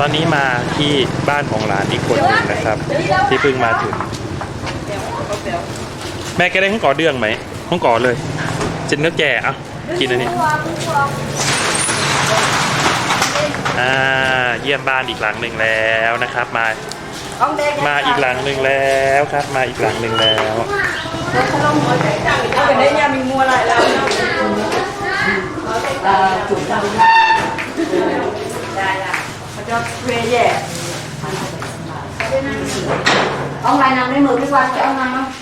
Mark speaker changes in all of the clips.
Speaker 1: ตอนนี้มาที่บ้านของหลานอีกคนหนึ่งนะครับ ที่เพิ่งมาถึง แม่แกได้ห้องก่อเดืองไหมห้องก่อเลยเจนเนื้อแก่อะกินอันนี้อ่าเยี่ยมบ้านอีกหลังหนึ่งแล้วนะครับมามาอีกหลังหนึ่งแล้วครับ มาอีกหลังหนึ่งแล้ว
Speaker 2: เป็นได้ยังมีมัวอะไรแล้วจุ่มได้ได้ละ มันจะเวแย่
Speaker 3: ông này nằm đây mở cái quạt cho ông nào không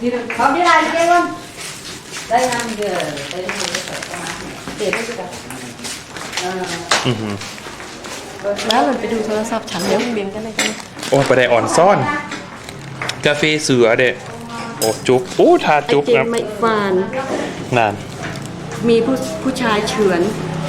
Speaker 3: đi được không đi lại kia luôn đây nằm giờ đây nằm cái quạt cho nó để đây cái Ờ.
Speaker 1: อือหือ
Speaker 2: แล้วมันไปดูโทรศัพท์ฉันเดี๋ยวเบียนกันเลยกัน
Speaker 1: โอ้ประเดอ่อนซ่อน กาแฟเสือเด็โอ้จุ๊บโอ้ทา
Speaker 2: ไอ
Speaker 1: จุ๊บ
Speaker 2: เจ
Speaker 1: ครั
Speaker 2: น
Speaker 1: บ
Speaker 2: ไม่ฟาน
Speaker 1: นาน
Speaker 2: มีผู้ผู้ชายเฉือน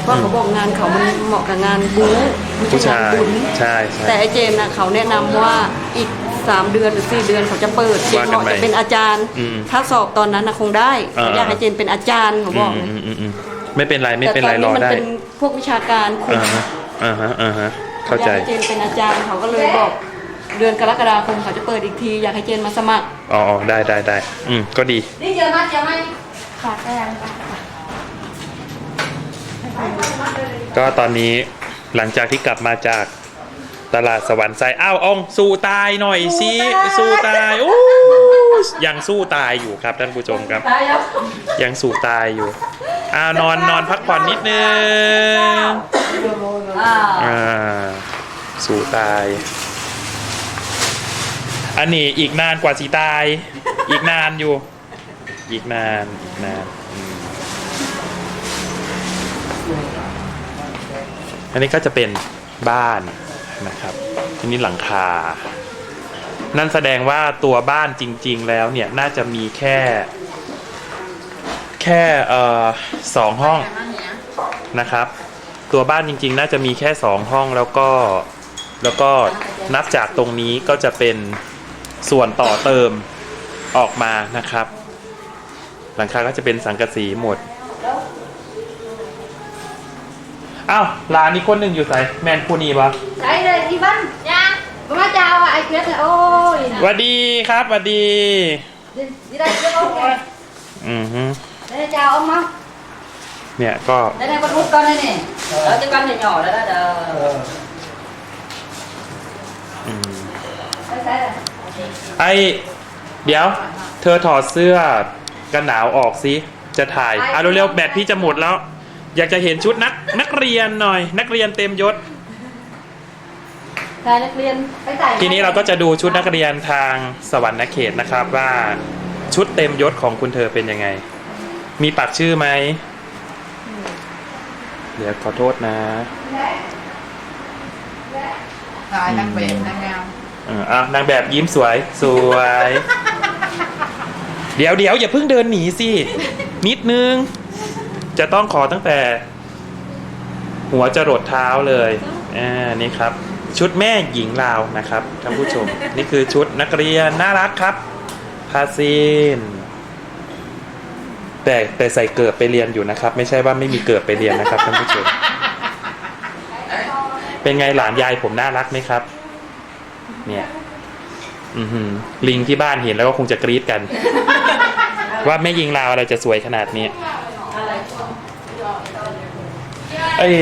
Speaker 2: เพราะเขาบอกงานเขามันเหมาะกับงานบู๊ไม่
Speaker 1: ผู้
Speaker 2: ใช่
Speaker 1: ชางา
Speaker 2: ยนบุญ
Speaker 1: ใช่ใช่
Speaker 2: แต่ไอเจนนะเขาแนะนำว่าอีก 3 เดือนหรือ 4 เดือนเขาจะเปิดเจน
Speaker 1: ว่า
Speaker 2: เห
Speaker 1: กัน
Speaker 2: มาะ
Speaker 1: ไป
Speaker 2: จะเป็นอาจารย์
Speaker 1: อืม
Speaker 2: ถ้าสอบตอนนั้นนะคงได้
Speaker 1: อ่า
Speaker 2: อยากให้เจนเป็นอาจารย์เขา
Speaker 1: อื
Speaker 2: บอก
Speaker 1: ม
Speaker 2: เลย
Speaker 1: อืมอืมอืมไม่เป็นไรไม่
Speaker 2: แต่
Speaker 1: เป็น
Speaker 2: ต
Speaker 1: ไร
Speaker 2: อน
Speaker 1: ร
Speaker 2: นี้
Speaker 1: อ
Speaker 2: มัน
Speaker 1: ได้
Speaker 2: เป็นพวกวิชาการคุ
Speaker 1: อ่าฮะอ่าฮะอ่าฮะเข้าใจ
Speaker 2: อยากให้เจนเป็นอาจารย์เขาก็เลยบอก เดือนกรกฎาคมเขาจะเปิดอีกที อยากให้เจนมาสมัคร
Speaker 1: อ๋ออ๋อได้ได้ได้อืมก็ดี
Speaker 3: đi giờ mắt giờ mày
Speaker 1: ก็ ตอนนี้หลังจากที่กลับมาจากตลาดสวรรค์ไซอ้าวอองสู้ตายหน่อยสิสู้ตายโอ้ยังสู้ตายอยู่ครับท่านผู้ชมครับ
Speaker 3: tay không
Speaker 1: ยังสู้ตายอยู่อ้าวนอนนอนพักผ่อนนิดนึง
Speaker 3: à
Speaker 1: อ่าสู้ตาย อันนี้อีกนานกว่าสีตาย อีกนานอยู่ อีกนานอีกนาน อันนี้ก็จะเป็นบ้านนะครับทีนี้หลังคา นั่นแสดงว่าตัวบ้านจริง ๆ แล้วเนี่ยน่าจะมีแค่ แค่เอ่อสองห้องนะครับ ตัวบ้านจริง ๆ น่าจะมีแค่สองห้องแล้วก็แล้วก็นับจากตรงนี้ก็จะเป็นส่วนต่อเติมออกมานะครับ หลังคาก็จะเป็นสังกะสีหมด อ้าวหลานอีกคนหนึ่งอยู่ไหนแมนคูนีปะ
Speaker 3: đây đây đi bắn nha má chào ai quyết là ôi
Speaker 1: สวัสดีครับสวัสดี
Speaker 3: đi, đi đây cho ông kìa
Speaker 1: อือฮึ
Speaker 3: đây là chào ông không
Speaker 1: เนี่ยก็
Speaker 3: đây này con út con đây nè đó cái con này nhỏ đó đó đó
Speaker 1: อืม
Speaker 3: đây đây này
Speaker 1: ไอเดี๋ยว เธอถอดเสื้อกันหนาวออกสิ จะถ่ายอะเร็วๆแบตพี่จะหมดแล้ว อยากจะเห็นชุดนักนักเรียนหน่อย นักเรียนเต็มยศ
Speaker 3: Thầy นักเรียนไปใส่
Speaker 1: ทีนี้เราก็จะดูชุดนักเรียนทางสวรรค์เขตนะครับว่าชุดเต็มยศของคุณเธอเป็นยังไง มีปักชื่อไหม เดี๋ยวขอโทษนะ
Speaker 4: ถ่ายนางแบบนางงาม
Speaker 1: เอออะนางแบบยิ้มสวยสวย เดี๋ยวเดี๋ยวอย่าเพิ่งเดินหนีสิ นิดนึง จะต้องขอตั้งแต่ หัวจรดเท้าเลยอ่านี่ครับ ชุดแม่หญิงลาวนะครับท่านผู้ชม นี่คือชุดนักเรียนน่ารักครับพาซินแต่แต่ใส่เกิบไปเรียนอยู่นะครับ ไม่ใช่ว่าไม่มีเกิบไปเรียนนะครับท่านผู้ชมเป็นไงหลานยายผมน่ารักไหมครับ เนี่ย อือหือลิงที่บ้านเห็นแล้วก็คงจะกรี๊ดกัน ว่าแม่ยิงลาวอะไรจะสวยขนาดนี้ เอ้ย